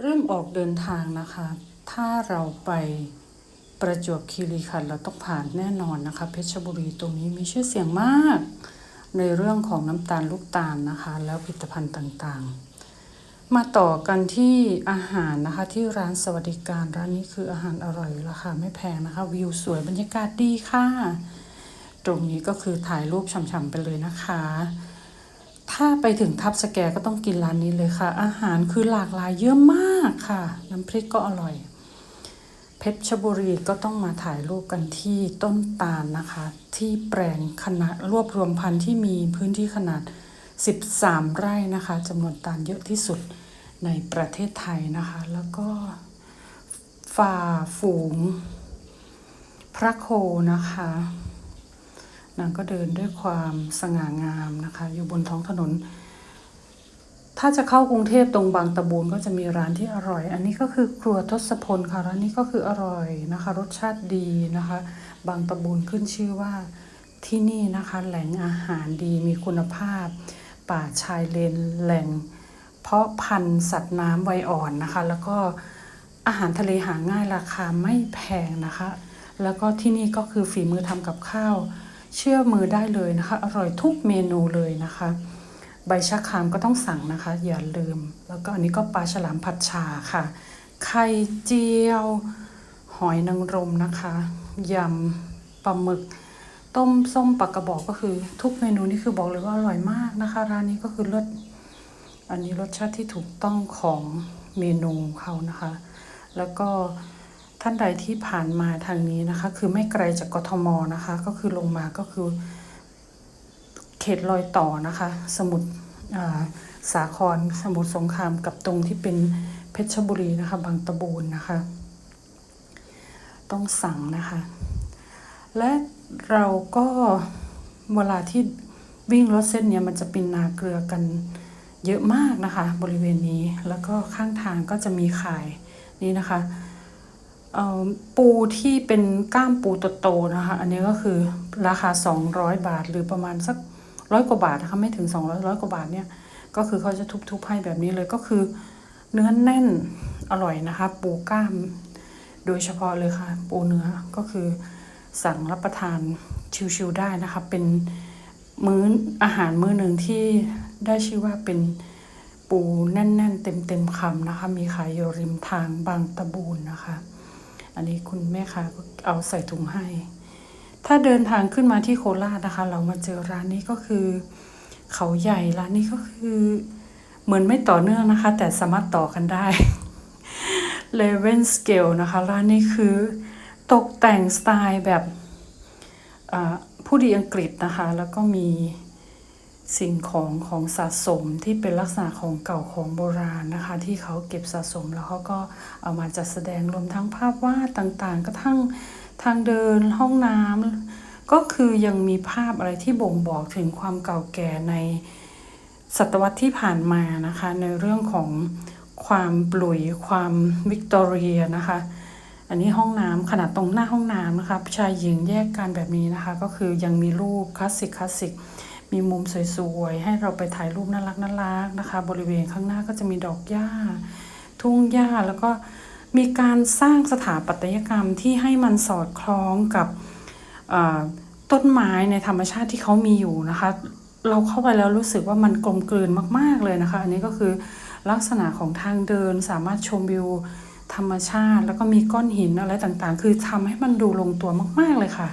เริ่มออกเดินทางนะคะ ถ้าเราไปประจวบคีรีขันธ์เราต้องผ่านแน่นอนนะคะ เพชรบุรีตรงนี้มีชื่อเสียงมาก ในเรื่องของน้ำตาลลูกตาลนะคะ แล้วผลิตภัณฑ์ต่างๆ มาต่อกันที่อาหารนะคะที่ร้านสวัสดิการร้านนี้คืออาหารอร่อยราคาไม่แพงนะคะ วิวสวยบรรยากาศดีค่ะ ตรงนี้ก็คือถ่ายรูปฉ่ำๆไปเลยนะคะ ถ้าไปถึงทับสแกก็ต้องกินร้านนี้เลยค่ะ อาหารคือหลากหลายเยอะมากค่ะ น้ำพริกก็อร่อย เพชรบุรีก็ต้องมาถ่ายรูปกันที่ต้นตาลนะคะ ที่แปลงขนาดรวบรวมพันธุ์ที่มีพื้นที่ขนาด 13 ไร่นะคะจำนวนตาลเยอะที่สุดในประเทศไทยนะคะ แล้วก็ฝ่าฝูงพระโคนะคะ นางก็เดินด้วยความสง่างามนะคะ อยู่บนท้องถนน ถ้าจะเข้ากรุงเทพตรงบางตะบูนก็จะมีร้านที่อร่อย อันนี้ก็คือครัวทศพลค่ะร้านนี้ก็คืออร่อยนะคะ รสชาติดีนะคะ บางตะบูนขึ้นชื่อว่าที่นี่นะคะแหล่งอาหารดีมีคุณภาพ ป่าชายเลนแหล่ง เพาะพันธุ์สัตว์น้ำไวอ่อนนะคะ แล้วก็อาหารทะเลหาง่ายราคาไม่แพงนะคะ แล้วก็ที่นี่ก็คือฝีมือทำกับข้าว เชื่อมือได้เลยนะคะ อร่อยทุกเมนูเลยนะคะ ใบชะครามก็ต้องสั่งนะคะ อย่าลืม แล้วก็อันนี้ก็ปลาฉลามผัดชาค่ะ ไข่เจียว หอยนางรมนะคะยำปลาหมึก ต้มส้มปลากระบอกก็คือ ทุกเมนูนี่คือบอกเลยว่าอร่อยมากนะคะ ร้านนี้ก็คือรสอันนี้รสชาติที่ถูกต้องของเมนูเขานะคะ แล้วก็ ท่านใดที่ผ่านมาทางนี้นะคะ คือไม่ไกลจากกทมนะคะ ก็คือลงมาก็คือ เขตรอยต่อนะคะ สมุทรสาครสมุทรสงครามกับตรงที่เป็นเพชรบุรีนะคะ บางตะบูนนะคะ ต้องสั่งนะคะ และเราก็เวลาที่วิ่งรถเส้นเนี้ยมันจะเป็นนาเกลือกันเยอะมากนะคะ บริเวณนี้แล้วก็ข้างทางก็จะมีขายนี่นะคะ ปูที่เป็นก้ามปูโตๆนะคะ อันนี้ก็คือราคา 200 บาท หรือประมาณสักร้อยกว่าบาทนะคะไม่ถึง 200ร้อยกว่าบาทเนี่ย ก็คือเขาจะทุบๆให้แบบนี้เลยก็คือ เนื้อแน่นอร่อยนะคะ ปูก้าม โดยเฉพาะเลยค่ะ ปูเนื้อก็คือสั่งรับประทานชิวๆได้นะคะ เป็นมื้ออาหารมื้อหนึ่งที่ได้ชื่อว่าเป็นปูแน่น ๆ เต็มๆคำนะคะ มีขายอยู่ริมทางบางตะบูนนะคะ อันนี้คุณแม่ค้าก็เอาใส่ถุงให้ ถ้าเดินทางขึ้นมาที่โคราชนะคะ เรามาเจอร้านนี้ก็คือ เขาใหญ่ร้านนี้ก็คือ เหมือนไม่ต่อเนื่องนะคะ แต่สามารถต่อกันได้เลเวนสเกลนะคะ ร้านนี้คือตกแต่งสไตล์แบบผู้ดีอังกฤษนะคะ แล้วก็มี สิ่งของของสะสมที่เป็นลักษณะของเก่าของโบราณนะคะ ที่เขาเก็บสะสมแล้วเขาก็เอามาจัดแสดงรวมทั้งภาพวาดต่างๆกระทั่งทางเดินห้องน้ำก็คือยังมีภาพอะไรที่บ่งบอกถึงความเก่าแก่ในศตวรรษที่ผ่านมานะคะ ในเรื่องของความปลุยความวิกตอเรียนะคะ อันนี้ห้องน้ำขนาดตรงหน้าห้องน้ำนะคะชายหญิงแยกกันแบบนี้นะคะ ก็คือยังมีรูปคลาสสิกคลาสสิก มีมุมสวยๆ ให้เราไปถ่ายรูปน่ารักน่ารักนะคะ บริเวณข้างหน้าก็จะมีดอกหญ้า ทุ่งหญ้าแล้วก็มีการสร้างสถาปัตยกรรมที่ให้มันสอดคล้องกับต้นไม้ในธรรมชาติที่เขามีอยู่นะคะ เราเข้าไปแล้วรู้สึกว่ามันกลมกลืนมากๆเลยนะคะ อันนี้ก็คือลักษณะของทางเดินสามารถชมวิวธรรมชาติ แล้วก็มีก้อนหินอะไรต่างๆ คือทำให้มันดูลงตัวมาก ๆเลยค่ะ